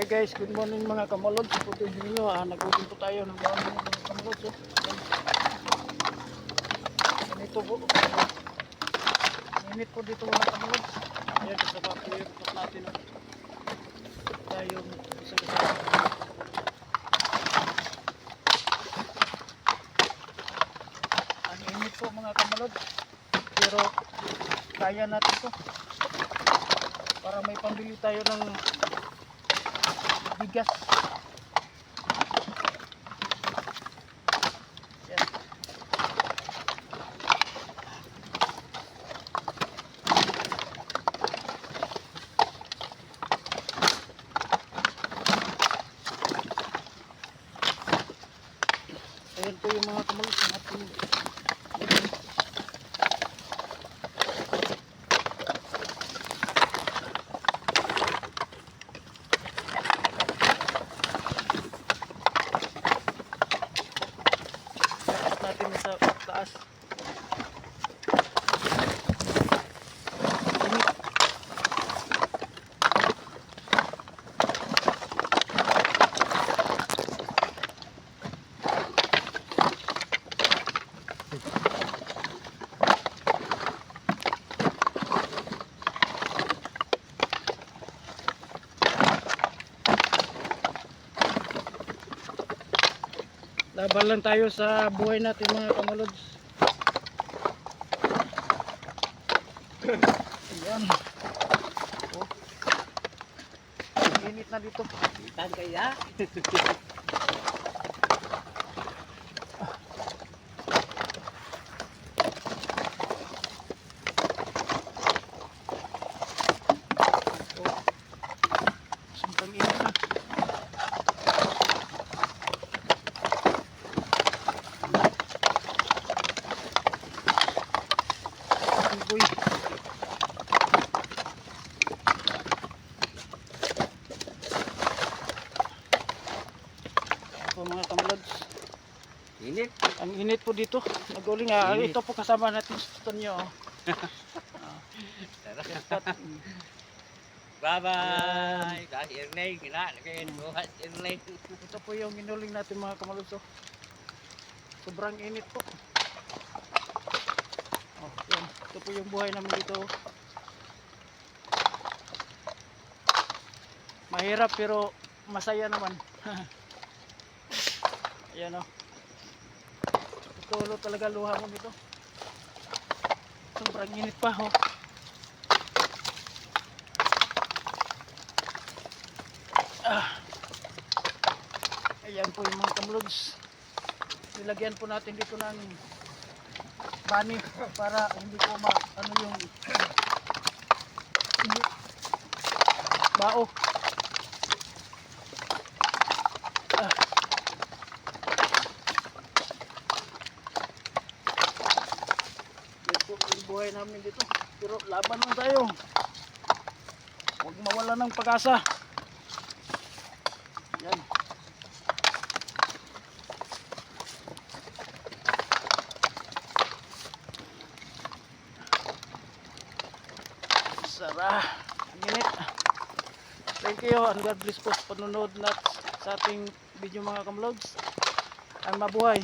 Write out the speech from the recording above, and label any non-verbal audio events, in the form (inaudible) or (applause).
Hi guys, good morning mga kamalod. Sa puto nyo, ah, nag-uling po tayo ng morning mga kamalod. So, yan. Ganito po. Init po dito mga kamalod. Ayan, sa bato yung pot natin. ah. Tayo isa Ang init po mga kamalod. Pero kaya natin to. Para may pambili tayo ng bigas. Yan. Ayan po yung mga kamalos ng ating Taas natin sa taas. Laban lang tayo sa buhay natin mga kamalods. Ayan. Oh. Init na dito. Itan kaya? Uy. Ako mga kamlods. Init. Ang init po dito. Naguling nga. Init. Ito po kasama natin sa. Tara. (laughs) Bye-bye. Kasi Ernay, gina. Nakain buhat Ernay. Ito po yung inuling natin mga kamalods. oh. Sobrang init po. Oh, yan. Ito po yung buhay namin dito. Mahirap pero masaya naman. (laughs) Ayan o. Tulo talaga luha mo dito. Sobrang init pa oh. Ah. Ayan po yung mga kamlogs. Nilagyan po natin dito ng bani para hindi po ma ano yung (clears throat) bao. Ah. Yan po yung buhay namin dito. Pero laban lang tayo. Huwag mawala ng pag-asa. Yan. Sara. Ang init. Thank you and God bless po sa panonood nat sa ating video mga kamlogs. Ang mabuhay.